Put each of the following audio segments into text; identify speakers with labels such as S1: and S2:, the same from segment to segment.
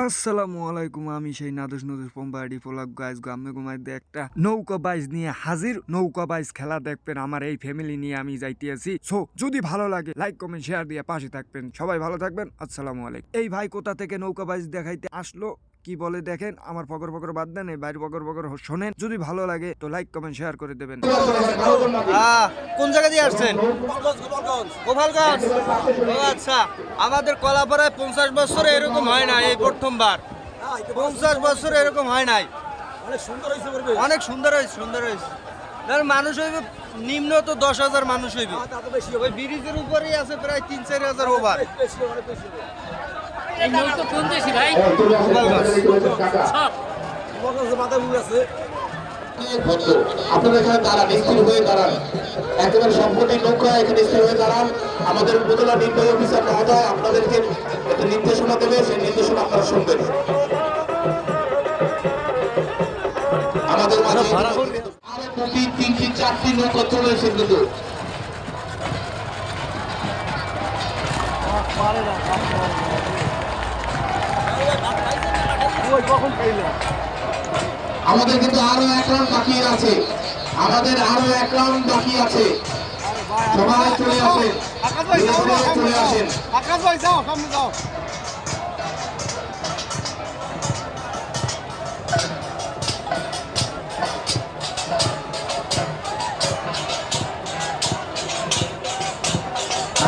S1: আসসালামু আলাইকুম, আমি সেই নাদুস নদুস পম্পাড়ি পোলাক গাইজ গামে গুমাই একটা নৌকা বাইজ নিয়ে হাজির। নৌকা বাইজ খেলা দেখবেন, আমার এই ফ্যামিলি নিয়ে আমি যাইতে আছি। সো যদি ভালো লাগে লাইক কমেন্ট শেয়ার দিয়ে পাশে থাকবেন। সবাই ভালো থাকবেন, আসসালামু আলাইকুম। এই ভাই কোথা থেকে নৌকা বাইজ দেখাইতে আসলো? কি বলে দেখেন? আমার পকর পকর বাদ দেন, এই বাইর পকর শোনেন। যদি ভালো লাগে, তো লাইক কমেন্ট শেয়ার করে দেবেন।
S2: কোন জায়গা দিয়ে আসছেন? গোপালগঞ্জ। আচ্ছা আমাদের কলাপাড়ায় পঞ্চাশ বছর এরকম হয় না, এই প্রথমবার। পঞ্চাশ বছর এরকম হয় নাই। অনেক সুন্দর হয়েছে সুন্দর হয়েছে। ধর মানুষ হইবে, নিম্ন তো দশ হাজার মানুষ হইবে। ওই ব্রিজের উপরেই আছে প্রায় তিন চার হাজার ওভার।
S3: আপনারা এখানে দাঁড়ান স্থির হয়ে দাঁড়ান একেবারে সম্পত্তি নৌকা এখানে স্থির হয়ে দাঁড়ান আমাদের উপজেলা নির্বাহী অফিসার মহোদয় আপনাদেরকে একটা নির্দেশনা দেবে সেই নির্দেশনা আপনারা শুনবেন আমাদের আরও দুটি তিনটি চারটি নৌকা চলে এসে কিন্তু আমাদের কিন্তু আরও এক রাউন্ড বাকি আছে। আমাদের আরও এক রাউন্ড বাকি আছে। সবাই চলে আসেন। চলে আসেন।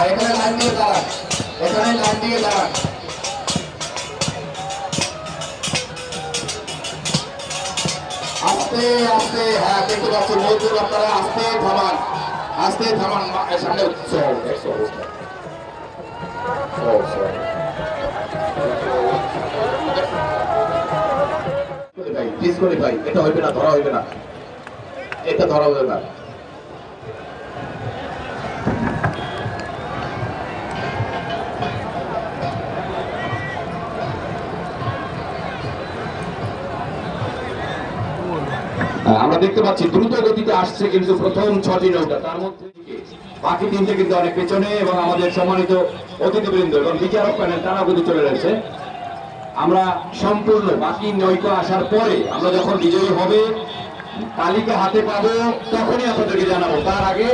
S3: এখানে লাইন দিয়ে দাঁড়ান। এখানে লাইন দিয়ে দাঁড়ান। আস্তে আস্তে হ্যাঁ দেখতে পাচ্ছি মজুর আপনারা আস্তে থামান আস্তে থামান সামনে ভাই, এটা হইবে না ধরা হইবে না। এটা ধরা হইবে না। আমরা দেখতে পাচ্ছি দ্রুত গতিতে আসছে কিন্তু প্রথম ছটি নৌকা। তার মধ্যে বাকি তিনটে কিন্তু অনেক পেছনে এবং আমাদের সম্মানিত অতিথিবৃন্দ এবং বিচারক প্যানেল তারা গতি চলে রয়েছে। আমরা সম্পূর্ণ বাকি নৌকা আসার পরে আমরা যখন বিজয়ী হবে, তালিকা হাতে পাবো, তখনই আপনাদেরকে জানাব। তার আগে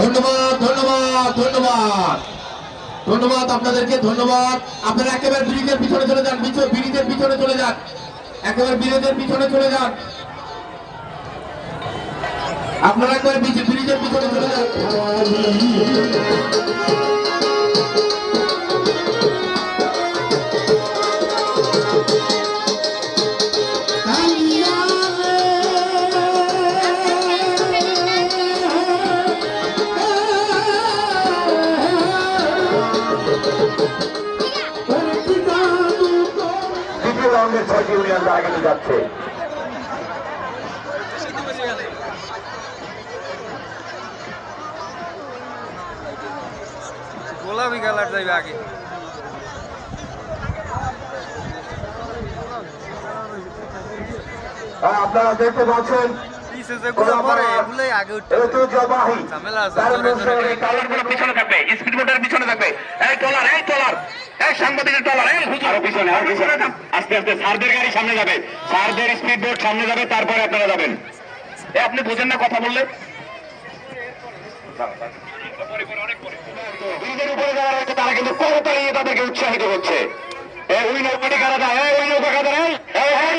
S3: ধন্যবাদ ধন্যবাদ ধন্যবাদ। ধন্যবাদ আপনাদেরকে, ধন্যবাদ। আপনারা একেবারে ব্রিজের পিছনে চলে যান ব্রিজের পিছনে চলে যান। একেবারে ব্রিজের পিছনে চলে যান। আপনারা একবার ব্রিজের পিছনে চলে যান। দ্বিতীয় রাউন্ডের ছয়টি ইউনিয়ন তারা কিন্তু যাচ্ছে।
S2: গোলাপি কালার যাইবে আগে।
S3: হ্যাঁ, আপনারা দেখতে পাচ্ছেন
S2: পিছে যেগুলো পরে এগুলোই আগে উঠতে ঝামেলা আছে, জোরে জোরে
S3: অনুসারে পিছনে থাকবে। স্পিড বোটের পিছনে থাকবে। এই ট্রলার এই ট্রলার। এই সাংবাদিকের ট্রলার। এই হুজুর। আরও পিছনে আরও পিছনে। আস্তে আস্তে। সারদের গাড়ি সামনে যাবে। সারদের স্পিড বোট সামনে যাবে তারপরে আপনারা যাবেন। এ আপনি বুঝেন না কথা বললে? ব্রিজের উপরে যারা রয়েছে তারা কিন্তু করতালিয়ে তাদেরকে উৎসাহিত হচ্ছে কারা যায় এই কারা যায় এই